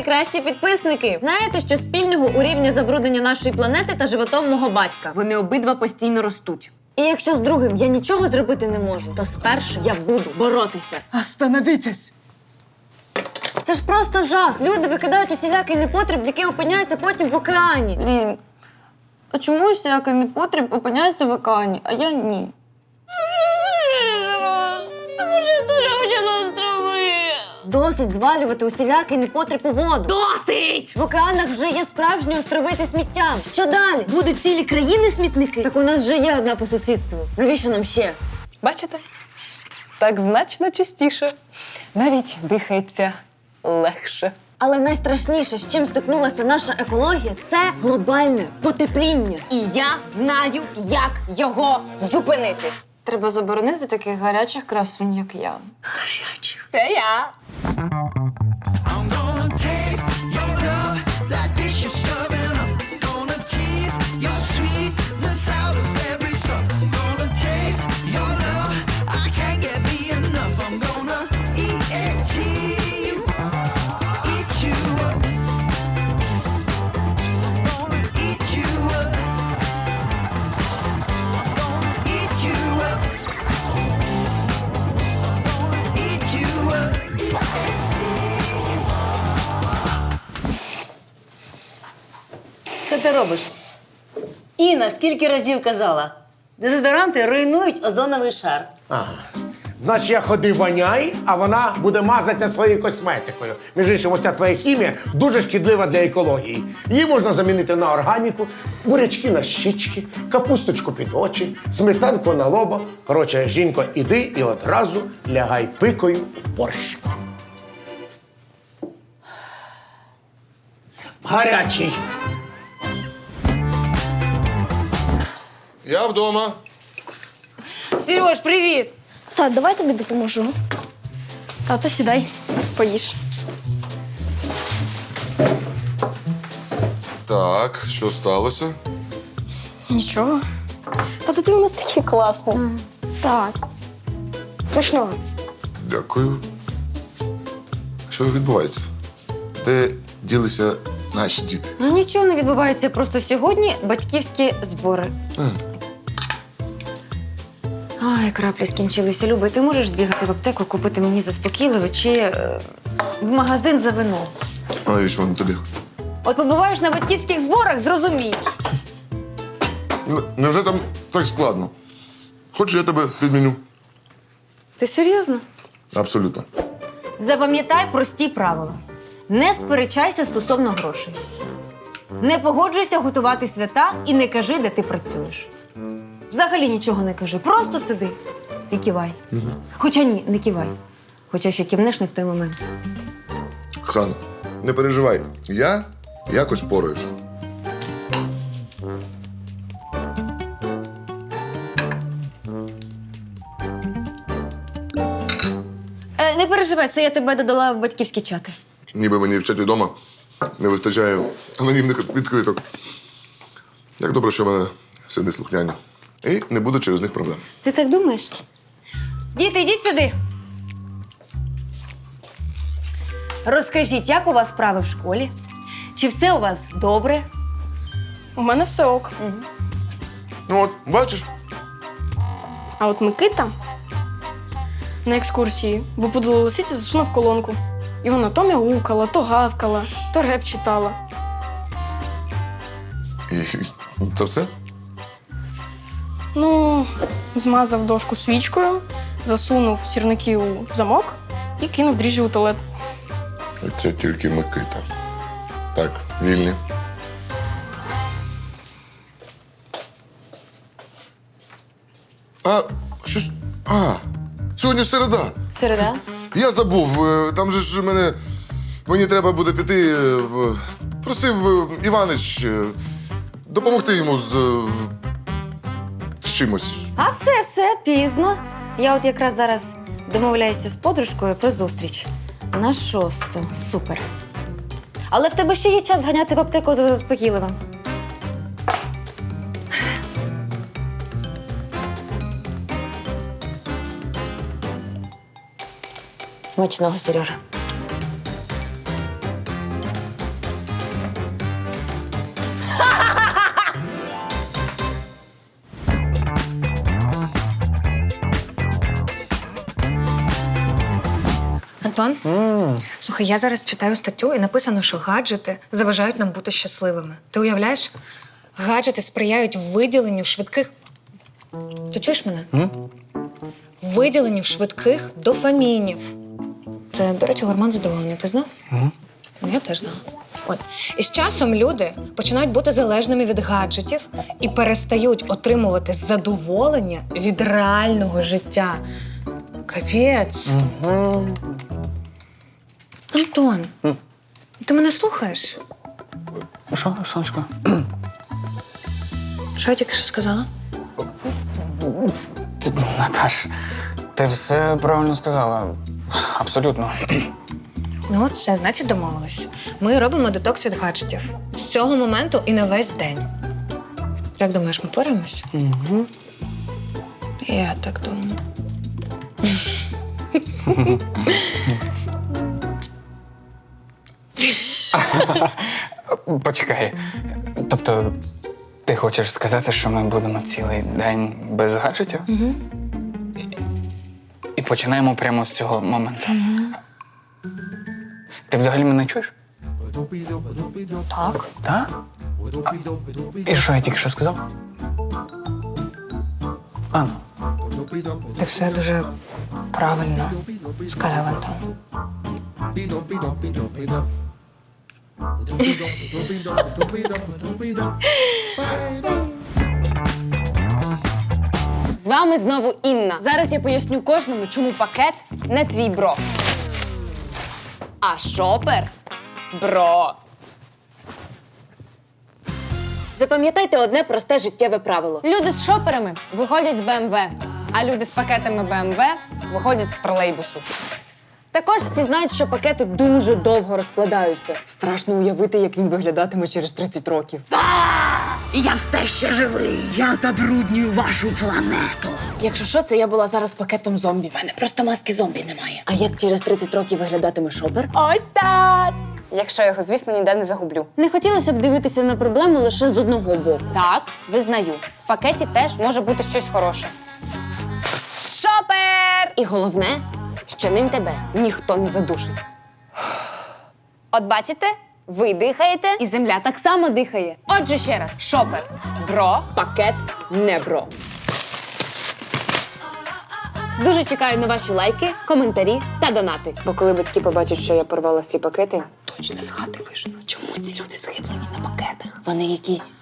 найкращі підписники. Знаєте, що спільного у рівні забруднення нашої планети та животом мого батька? Вони обидва постійно ростуть. І якщо з другим я нічого зробити не можу, то з першим я буду боротися. Остановитесь! Це ж просто жах. Люди викидають усілякий непотріб, який опиняється потім в океані. Лін, а чому усілякий непотріб опиняється в океані, а я ні? Досить звалювати усілякий непотріб у воду. Досить! В океанах вже є справжні острови зі сміттям. Що далі? Будуть цілі країни смітники? Так у нас вже є одна по сусідству. Навіщо нам ще? Бачите? Так значно чистіше. Навіть дихається легше. Але найстрашніше, з чим стикнулася наша екологія, це глобальне потепління. І я знаю, як його зупинити. Треба заборонити таких гарячих красунь, як я. Гарячих? Це я. Uh-huh. Що ти робиш? Інна, скільки разів казала? Дезодоранти руйнують озоновий шар. Ага. Значить, я ходи воняй, а вона буде мазатися своєю косметикою. Між іншим, ось ця твоя хімія дуже шкідлива для екології. Її можна замінити на органіку, бурячки на щічки, капусточку під очі, сметанку на лоба. Коротше, жінко, іди і одразу лягай пикою в борщ. Гарячий. Я вдома. Сереж, привіт! Так, давай тобі допоможу. Тато, сідай, поїж. Так, що сталося? Нічого. Тато, ти у нас такий класний. Так. Смачного. Дякую. Що відбувається? Де ділися наші діти? Ну нічого не відбувається. Просто сьогодні батьківські збори. Ай, краплі скінчилися. Люба, ти можеш збігати в аптеку, купити мені заспокійливе чи е, в магазин за вино. А навіщо вони тобі? От побуваєш на батьківських зборах, зрозумієш. Невже там так складно? Хочеш, я тебе підміню? Ти серйозно? Абсолютно. Запам'ятай прості правила: не сперечайся стосовно грошей. Не погоджуйся готувати свята і не кажи, де ти працюєш. Взагалі нічого не кажи, просто сиди і кивай. Хоча ні, не кивай. Хоча ще кивнеш не в той момент. Хан, не переживай. Я якось впораюсь. Е, не переживай, це я тебе додала в батьківські чати. Ніби мені вчать вдома не вистачає анонімних відкриток. Як добре, що в мене сини слухняні. І не буде через них проблем. Ти так думаєш? Діти, йдіть сюди. Розкажіть, як у вас справи в школі? Чи все у вас добре? У мене все ок. Ну от, бачиш, А от Микита на екскурсії випудила лисиця засунув колонку. І вона то мяукала, то гавкала, то реп читала. і це все? Ну, змазав дошку свічкою, засунув сірники у замок і кинув дріжджі у туалет. Це тільки Микита. Так, вільні. А, щось. А, сьогодні ж середа. Середа? Я забув. е, Там же ж мене. Мені треба буде піти. е, в- Просив е, Іванич е, допомогти йому з, е, з чимось. А все, все, пізно. Я от якраз зараз домовляюся з подружкою про зустріч. На шосту. Супер. Але в тебе ще є час ганяти в аптеку за заспокійливим. Смачного, Сережа. Антон, слухай, я зараз читаю статтю і написано, що гаджети заважають нам бути щасливими. Ти уявляєш? Гаджети сприяють виділенню швидких. Ти чуєш мене? Виділенню швидких дофамінів. Це, до речі, гормон задоволення. Ти знав? Ну, Я теж знала. От. І з часом люди починають бути залежними від гаджетів і перестають отримувати задоволення від реального життя. Капець. Антон, ти мене слухаєш? Що, сонечко? Що я тільки що сказала? Ти, Наташ, ти все правильно сказала. Абсолютно. Ну, все, значить, домовились. Ми робимо детокс від гаджетів. З цього моменту і на весь день. Як думаєш, ми поримось? Угу. Я так думаю. Почекай. Тобто, ти хочеш сказати, що ми будемо цілий день без гаджетів? Угу. І починаємо прямо з цього моменту. Угу. Ти взагалі мене чуєш? Так. Так? А, і що я тільки що сказав? А, Ти все дуже правильно сказав, Антон. З вами знову Інна. Зараз я поясню кожному, чому пакет не твій бро. А шопер бро. Запам'ятайте одне просте життєве правило: люди з шоперами виходять з БМВ, а люди з пакетами БМВ виходять з тролейбусу. Також всі знають, що пакети дуже довго розкладаються. Страшно уявити, як він виглядатиме через 30 років. Я все ще живий. Я забруднюю вашу планету. Якщо що, це я була зараз пакетом зомбі. У мене просто маски зомбі немає. А як через 30 років виглядатиме шопер? Ось так. Якщо його, звісно, ніде не загублю. Не хотілося б дивитися на проблему лише з одного боку. Так, визнаю. В пакеті теж може бути щось хороше. Шопер! І головне, що ним тебе ніхто не задушить. От бачите, ви дихаєте, і земля так само дихає. Отже, ще раз: шопер бро, пакет не бро. Дуже чекаю на ваші лайки, коментарі та донати. Бо коли батьки побачать, що я порвала всі пакети, точно з хати вижену. Чому ці люди схиблені на пакетах? Вони якісь